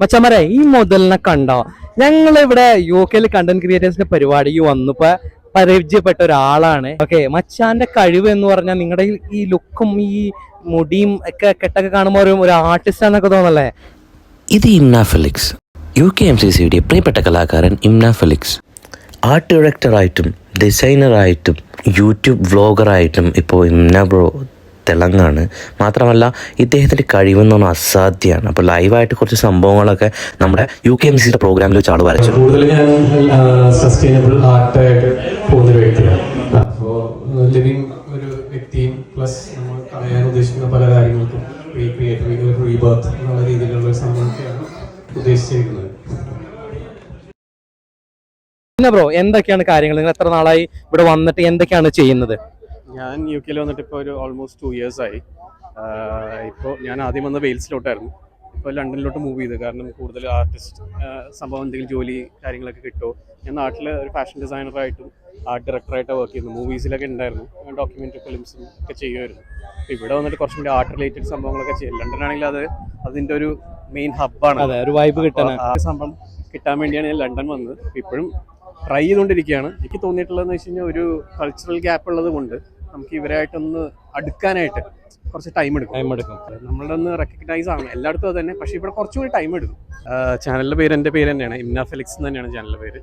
മച്ചമരെ ഈ മുതലിനെ കണ്ടോ? ഞങ്ങൾ ഇവിടെ യു കെയിൽ കണ്ടന്റ് ക്രിയേറ്റേഴ്സിന്റെ പരിപാടിക്ക് വന്നപ്പോ പരിചയപ്പെട്ട ഒരാളാണ്. ഓക്കെ മച്ചാന്റെ കഴിവ് എന്ന് പറഞ്ഞാൽ നിങ്ങളുടെ ഈ ലുക്കും ഈ മുടിയും ഒക്കെ കെട്ടൊക്കെ കാണുമ്പോൾ ഒരു ഒരു ആർട്ടിസ്റ്റ് ആണെന്നൊക്കെ തോന്നല്ലേ? ഇത് Imna Felix. U K M C സിയുടെ പ്രിയപ്പെട്ട കലാകാരൻ ഇംന ഫെലിക്സ്. ആർട്ട് ഡയറക്ടറായിട്ടും ഡിസൈനറായിട്ടും യൂട്യൂബ് വ്ളോഗറായിട്ടും ഇപ്പോൾ ഇംന ബ്രോ തിളങ്ങാണ്. മാത്രമല്ല ഇദ്ദേഹത്തിന്റെ കഴിവെന്ന് പറഞ്ഞാൽ അസാധ്യമാണ്. അപ്പോൾ ലൈവായിട്ട് കുറച്ച് സംഭവങ്ങളൊക്കെ നമ്മുടെ യു കെ എം സിയുടെ പ്രോഗ്രാമിൽ വെച്ച് ആൾ വരച്ചു. കൂടുതൽ ഞാൻ സസ്റ്റൈനബിൾ ആർട്ടായിട്ട് പോകുന്ന ഒരു വ്യക്തിയാണ്. അപ്പോൾ ലിവിങ് ഒരു വ്യക്തിയും പ്ലസ് നമ്മൾ കളയാൻ ഉദ്ദേശിക്കുന്ന പല കാര്യങ്ങൾക്കും റീക്രിയേറ്റ് ഒരു റീബർത്ത് എന്നുള്ള രീതിയിലുള്ള ഒരു സംഭവമൊക്കെയാണ് ഉദ്ദേശിച്ചിരിക്കുന്നത്. പിന്നെ ബ്രോ എന്തൊക്കെയാണ് കാര്യങ്ങൾ? നിങ്ങൾ എത്ര നാളായി ഇവിടെ വന്നിട്ട് എന്തൊക്കെയാണ് ചെയ്യുന്നത്? ഞാൻ യു കെയിൽ വന്നിട്ട് ഇപ്പോൾ ഒരു ഓൾമോസ്റ്റ് ടു ഇയേഴ്സ് ആയി. ഇപ്പോൾ ഞാൻ ആദ്യം വന്ന വെയിൽസിലോട്ടായിരുന്നു. ഇപ്പോൾ ലണ്ടനിലോട്ട് മൂവ് ചെയ്ത്. കാരണം കൂടുതൽ ആർട്ടിസ്റ്റ് സംഭവം എന്തെങ്കിലും ജോലി കാര്യങ്ങളൊക്കെ കിട്ടുമോ? ഞാൻ നാട്ടിൽ ഒരു ഫാഷൻ ഡിസൈനറായിട്ടും ആർട്ട് ഡയറക്ടറായിട്ട് വർക്ക് ചെയ്യുന്നു മൂവീസിലൊക്കെ ഉണ്ടായിരുന്നു. ഡോക്യുമെന്ററി ഫിലിംസും ഒക്കെ ചെയ്യുമായിരുന്നു. അപ്പോൾ ഇവിടെ വന്നിട്ട് കുറച്ചും കൂടി ആർട്ട് റിലേറ്റഡ് സംഭവങ്ങളൊക്കെ ചെയ്യും. ലണ്ടനാണെങ്കിൽ അത് അതിന്റെ ഒരു മെയിൻ ഹബ്ബാണ് അതെ ഒരു വൈബ് കിട്ടാൻ ആ സംഭവം കിട്ടാൻ വേണ്ടിയാണ് ഞാൻ ലണ്ടൻ വന്നത്. ഇപ്പോഴും ട്രൈ ചെയ്തുകൊണ്ടിരിക്കുകയാണ് എനിക്ക് തോന്നിയിട്ടുള്ളതെന്ന് വെച്ച് കഴിഞ്ഞാൽ ഒരു കൾച്ചറൽ ഗ്യാപ്പ് ഉള്ളത് കൊണ്ട് നമുക്ക് ഇവരായിട്ടൊന്ന് അടുക്കാനായിട്ട് കുറച്ച് ടൈം എടുക്കും. ടൈം എടുക്കും. നമ്മളുടെ ഒന്ന് റെക്കഗ്നൈസ് ആവണം. എല്ലായിടത്തും അത് തന്നെ. പക്ഷേ ഇവിടെ കുറച്ചും കൂടി ടൈം എടുക്കും ചാനലിന്റെ പേര് എന്റെ പേര് തന്നെയാണ്. ഇമ്ന ഫെലിക്സ് എന്ന് തന്നെയാണ് ചാനലിന്റെ പേര്.